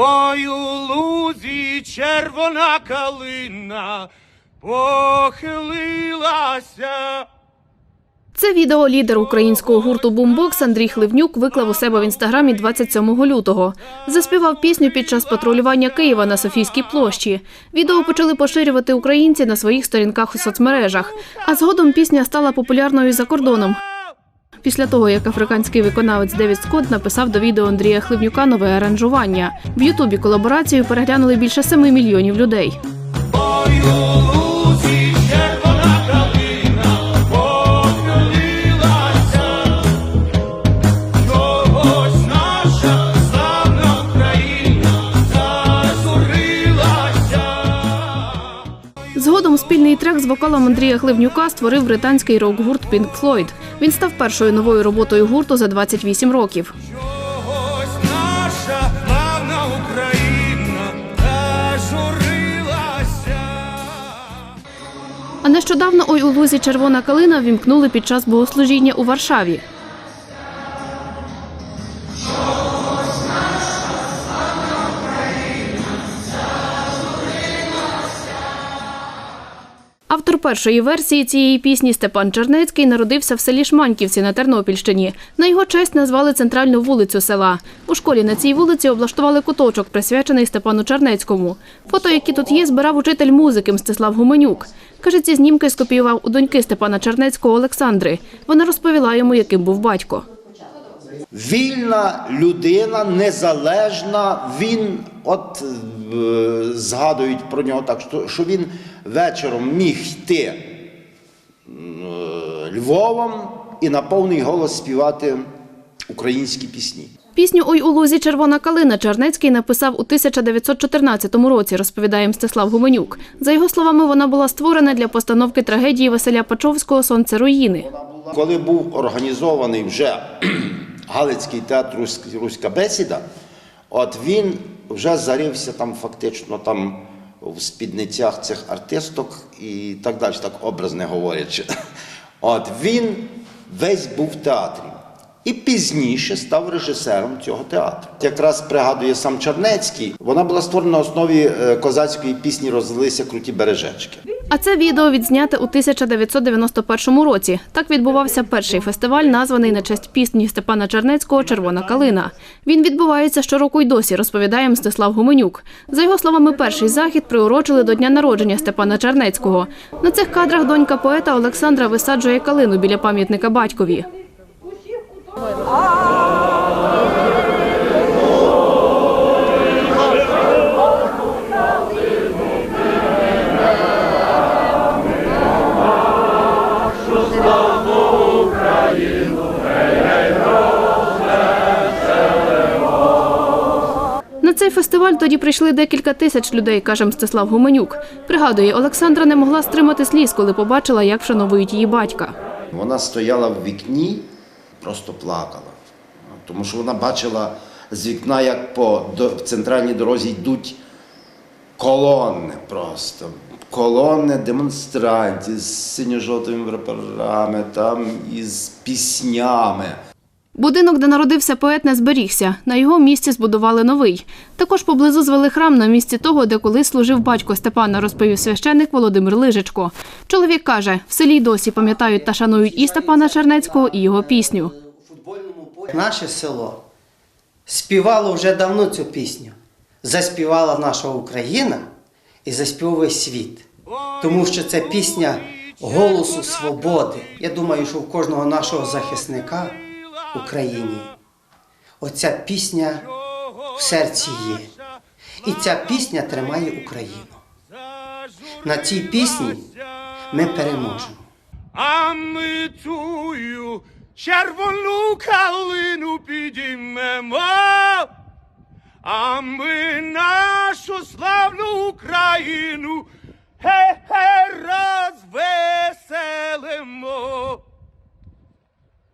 Ой, у лузі червона калина похилилася. Це відео лідер українського гурту Бумбокс Андрій Хливнюк виклав у себе в інстаграмі 27 лютого. Заспівав пісню під час патрулювання Києва на Софійській площі. Відео почали поширювати українці на своїх сторінках у соцмережах. А згодом пісня стала популярною за кордоном. Після того, як африканський виконавець Девід Скотт написав до відео Андрія Хливнюка нове аранжування. В Ютубі колаборацію переглянули більше 7 мільйонів людей. Спільний трек з вокалом Андрія Хливнюка створив британський рок-гурт Pink Floyd. Він став першою новою роботою гурту за 28 років. А нещодавно ой у лузі червона калина вімкнули під час богослужіння у Варшаві. Автор першої версії цієї пісні Степан Чернецький народився в селі Шманьківці на Тернопільщині. На його честь назвали центральну вулицю села. У школі на цій вулиці облаштували куточок, присвячений Степану Чернецькому. Фото, які тут є, збирав учитель музики Мстислав Гуменюк. Каже, ці знімки скопіював у доньки Степана Чернецького Олександри. Вона розповіла йому, яким був батько. Вільна людина, незалежна. Він, от е, згадують про нього так, що, він вечором міг йти е, Львовом і на повний голос співати українські пісні. Пісню Ой у лузі червона калина Чернецький написав у 1914 році, розповідає Мстислав Гуменюк. За його словами, вона була створена для постановки трагедії Василя Пачовського Сонце руїни. Коли був організований вже Галицький театр «Русь- Руська бесіда, от він вже зарився там фактично там в спідницях цих артисток і так далі, так образне говорячи. От він весь був в театрі. І пізніше став режисером цього театру. Якраз пригадує сам Чернецький, вона була створена на основі е, козацької пісні Розлилися круті бережечки. А це відео відзняте у 1991 році. Так відбувався перший фестиваль, названий на честь пісні Степана Чернецького Червона калина. Він відбувається щороку й досі, розповідає Мстислав Гуменюк. За його словами, перший захід приурочили до дня народження Степана Чернецького. На цих кадрах донька поета Олександра висаджує калину біля пам'ятника батькові. Цей фестиваль тоді прийшли декілька тисяч людей, каже Мстислав Гуменюк. Пригадує, Олександра не могла стримати сліз, коли побачила, як вшановують її батька. Вона стояла в вікні, просто плакала. Тому що вона бачила з вікна, як по центральній дорозі йдуть колони просто. Колони демонстрантів з синьо-жовтими прапорами, там із піснями. Будинок, де народився поет, не зберігся. На його місці збудували новий. Також поблизу звели храм на місці того, де колись служив батько Степана, розповів священник Володимир Лижичко. Чоловік каже, в селі досі пам'ятають та шанують і Степана Чернецького, і його пісню. Наше село співало вже давно цю пісню. Заспівала наша Україна і заспівує світ. Тому що це пісня голосу свободи. Я думаю, що в кожного нашого захисника Україні оця пісня в серці є. І ця пісня тримає Україну. На цій пісні ми переможемо. А ми тую червону калину підіймемо, а ми нашу славну Україну розвеселимо.